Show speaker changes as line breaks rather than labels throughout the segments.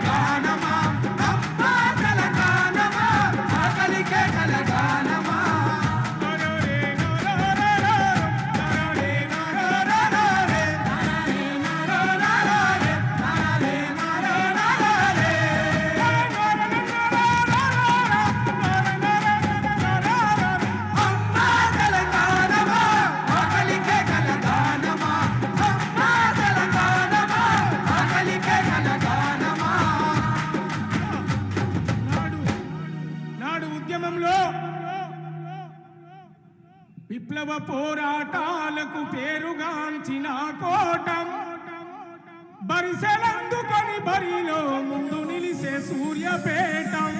Sacana. విప్లవ పోరాటాలకు పేరుగాంచిన కోటం. బరిసెలందుకొని బరిలో ముందు నిలిసే సూర్యపేటం.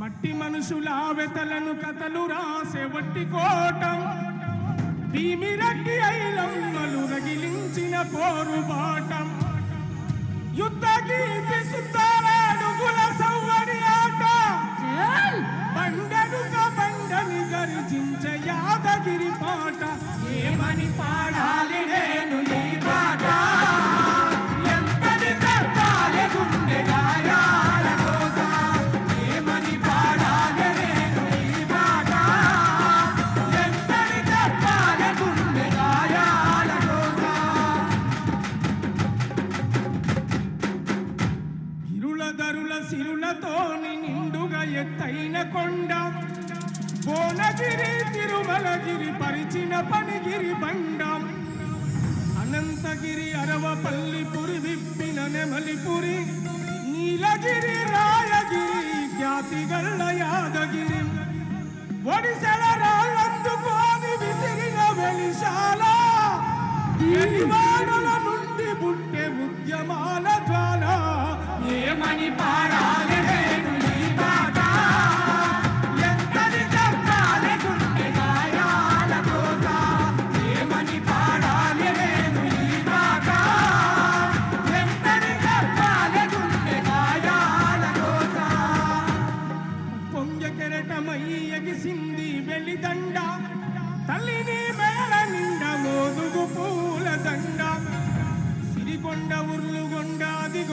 మట్టి మనుషుల వెతలను కథలు రాసే వట్టి కోటం. భీమిరెడ్డి ఐలమ్మలు రగిలించిన పోరుబాట. యాదగిరి పాట. ఏమని పాడాలి నేను ఈ పాట? ఎంతని గుండె గాయాల కోసం? ఏమని పాడాలి నేను ఈ పాట? ఎంతని గుండె గాయాల కోసం? ఇరుల ధరుల సిరులతోని నిండుగా ఎత్తైన కొండ. భువనగిరి తిరుమలగిరి పరిచిన పనిగిరి బండం. అనంతగిరి అరవపల్లి పురి విప్పిన నెమలిపురి నీలగిరి రాయగిరి ఖ్యాతిగల్ల యాదగిరి. ఒడిసెల రాళ్ళందుకోని విసిరిన వెలిశాల నుండి పుట్టే ఉద్యమాల జ్వాల. ఏమని పారా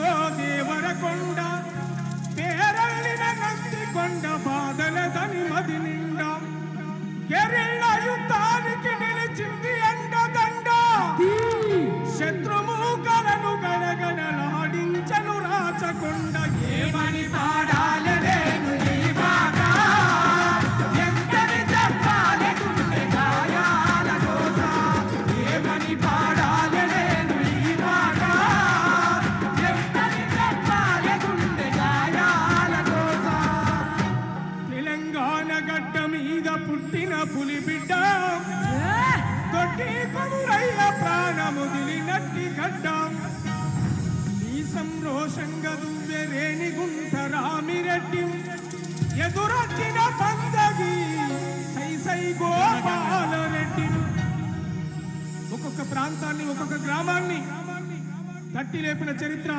దేవరకొండ పేరల్లిన నంది కొండ బాధల దని మది నిండా. కెరిళ్ళ యుద్ధానికి నిలిచింది ఎండదండ. శత్రుమూకలను గడగడలాడించను రాచకొండ. ఏమని పాడాలి పుట్టిన పులి బిడ్డ. దొడ్డి కొడురయ్య ప్రాణము దిలినట్టి గడ్డ. ఈ సంరోషంగా దువ్వె రేణిగుంట రామిరెడ్డి ఎదురొచ్చిన పందగి సై సై గోపాలరెడ్డి ఒక్కొక్క ప్రాంతాన్ని ఒక్కొక్క గ్రామాన్ని తట్టి లేపిన చరిత్ర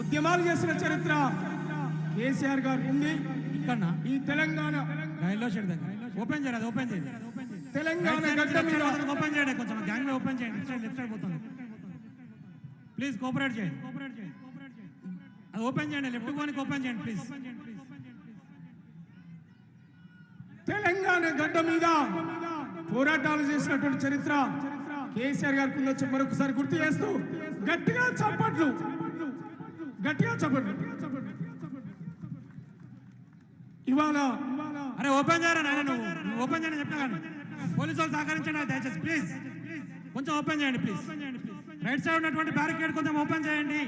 ఉద్యమాలు చేసిన చరిత్ర. కేసీఆర్ గారు ఉంది
ఇక్కడ
ఈ తెలంగాణ
షెడ్ దగ్గర. ఓపెన్ చేయాలి ఓపెన్ చేయండి.
తెలంగాణ గడ్డ మీద
ఓపెన్ చేయండి కొంచెం గ్యాంగ్ ఓపెన్ చేయండి. లెఫ్ట్ సైడ్ లెఫ్ట్ సైడ్ పోతుంది ప్లీజ్ కోఆపరేట్ చేయండి. అది ఓపెన్ చేయండి లెఫ్ట్ కోనికి ఓపెన్ చేయండి ప్లీజ్.
తెలంగాణ గడ్డ మీద పోరాటాలు చేసినటువంటి చరిత్ర కేసీఆర్ గారికి ఉందని మరొకసారి గుర్తు చేస్తూ గట్టిగా చప్పట్లు గట్టిగా చప్పట్లు. ఇవాళ
అరే ఓపెన్ చేయరా నాయన నువ్వు? ఓపెన్ చేయని చెప్పినా కానీ పోలీసు వాళ్ళు సహకరించండి దయచేసి ప్లీజ్ కొంచెం ఓపెన్ చేయండి ప్లీజ్ రైట్ సైడ్ ఉన్నటువంటి బ్యారికేడ్ కొంచెం ఓపెన్ చేయండి.